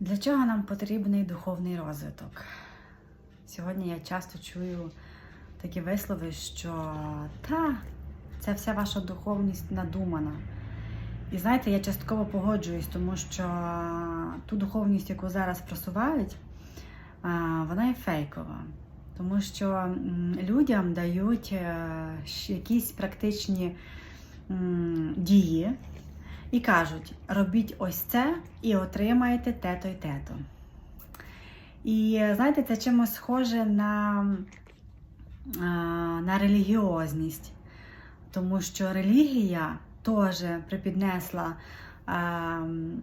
Для чого нам потрібний духовний розвиток? Сьогодні я часто чую такі вислови, що та, це вся ваша духовність надумана. І знаєте, я частково погоджуюсь, тому що ту духовність, яку зараз просувають, вона є фейкова. Тому що людям дають е, якісь практичні дії і кажуть: робіть ось це і отримаєте те-то й те-то. І е, знаєте, це чимось схоже на, на релігіозність, тому що релігія теж припіднесла м,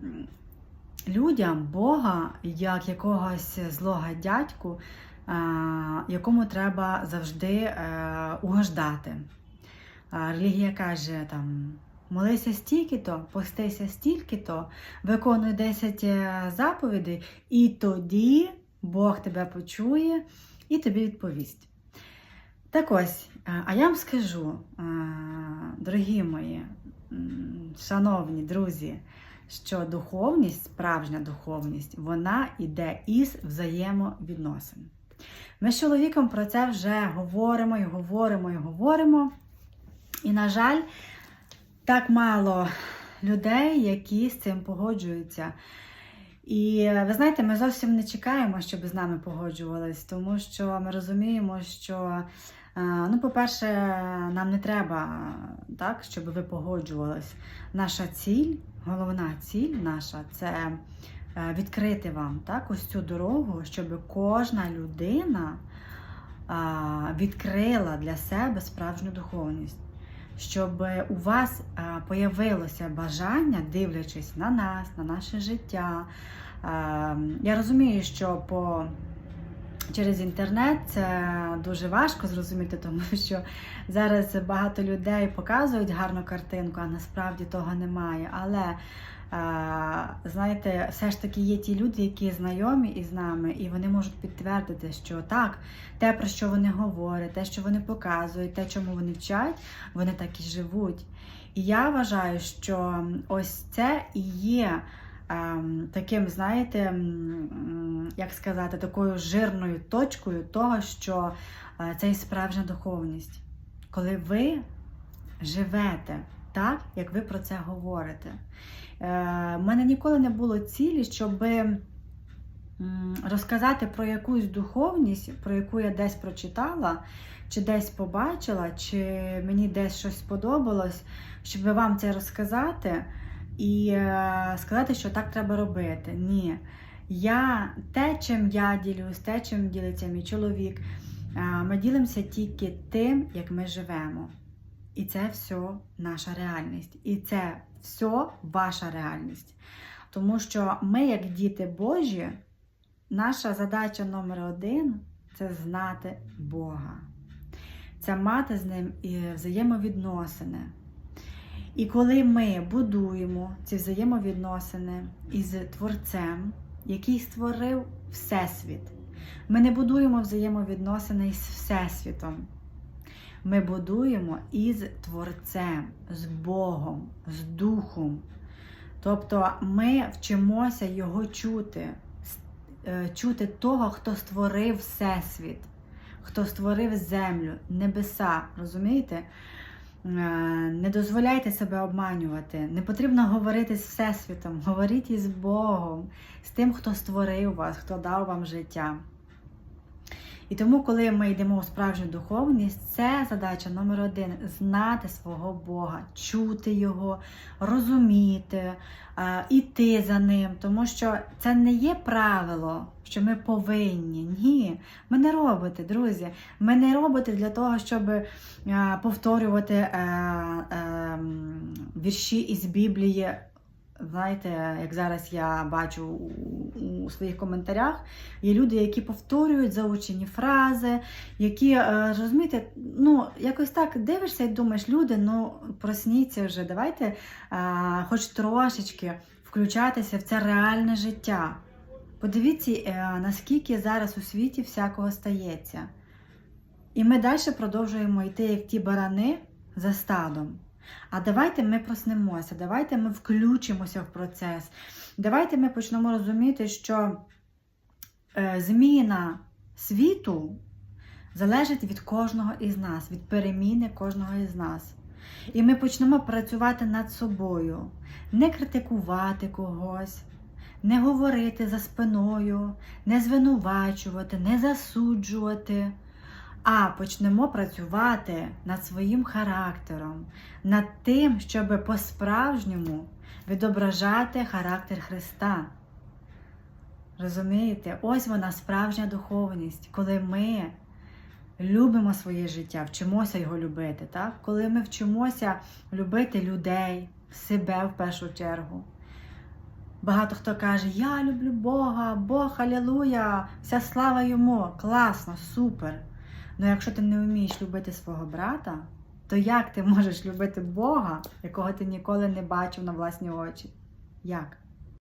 людям Бога як якогось злого дядьку, а, якому треба завжди е, угождати. Релігія каже там. Молися стільки-то, постися стільки-то, виконуй 10 е, заповідей, і тоді Бог тебе почує і тобі відповість. Так ось, е, а я вам скажу, е, дорогі мої, шановні друзі, що духовність, справжня духовність, вона йде із взаємовідносин. Ми з чоловіком про це вже говоримо і говоримо і говоримо. І, на жаль, так мало людей, які з цим погоджуються. І ви знаєте, ми зовсім не чекаємо, щоб з нами погоджувались, тому що ми розуміємо, що, е, ну, по-перше, нам не треба так, щоб ви погоджувались. Наша ціль, головна ціль наша це е, відкрити вам так, ось цю дорогу, щоб кожна людина відкрила для себе справжню духовність щоб у вас появилося бажання, дивлячись на нас, на наше життя. Я розумію, що по через інтернет це дуже важко зрозуміти, тому що зараз багато людей показують гарну картинку, а насправді того немає. Але знаєте, все ж таки є ті люди, які знайомі із нами, і вони можуть підтвердити, що так, те, про що вони говорять, те, що вони показують, те, чому вони вчать, вони так і живуть. І я вважаю, що ось це і є ем, таким, знаєте, як сказати, такою жирною точкою того, що е, це і справжня духовність. Коли ви живете так, як ви про це говорите. Е, в мене ніколи не було цілі, щоб розказати про якусь духовність, про яку я десь прочитала, чи десь побачила, чи мені десь щось сподобалось, щоб вам це розказати і е, сказати, що так треба робити. Ні. Я те, чим я ділюсь, те, чим ділиться мій чоловік, е, ми ділимося тільки тим, як ми живемо. І це все наша реальність. І це все ваша реальність. Тому що ми, як діти Божі, наша задача номер один це знати Бога. Це мати з ним і взаємовідносини. І коли ми будуємо ці взаємовідносини із Творцем, який створив Всесвіт, ми не будуємо взаємовідносини із Всесвітом. Ми будуємо із Творцем, з Богом, з Духом. Тобто ми вчимося Його чути, е, чути того, хто створив Всесвіт, хто створив землю, небеса. Розумієте? Е, Не дозволяйте себе обманювати. Не потрібно говорити з Всесвітом, говоріть із Богом, з тим, хто створив вас, хто дав вам життя. І тому, коли ми йдемо у справжню духовність, це задача номер один знати свого Бога, чути Його, розуміти, е, іти за ним. Тому що це не є правило, що ми повинні. Ні, ми не робите, друзі. Ми не робите для того, щоб е, повторювати е, вірші із Біблії. Знаєте, як зараз я бачу у, своїх коментарях, є люди, які повторюють заучені фрази, які, е, розумієте, ну, якось так дивишся і думаєш, люди, ну просніться вже, давайте е, хоч трошечки включатися в це реальне життя. Подивіться, е, наскільки зараз у світі всякого стається. І ми далі продовжуємо йти, як ті барани за стадом. А давайте ми проснемося, давайте ми включимося в процес. Давайте ми почнемо розуміти, що е, зміна світу залежить від кожного із нас, від переміни кожного із нас. І ми почнемо працювати над собою, не критикувати когось, не говорити за спиною, не звинувачувати, не засуджувати, а почнемо працювати над своїм характером, над тим, щоб по-справжньому відображати характер Христа. Розумієте? Ось вона справжня духовність, коли ми любимо своє життя, вчимося його любити. Так? Коли ми вчимося любити людей, себе в першу чергу. Багато хто каже, я люблю Бога, Бог, алілуя, вся слава йому, класно, супер. Ну якщо ти не вмієш любити свого брата, то як ти можеш любити Бога, якого ти ніколи не бачив на власні очі? Як?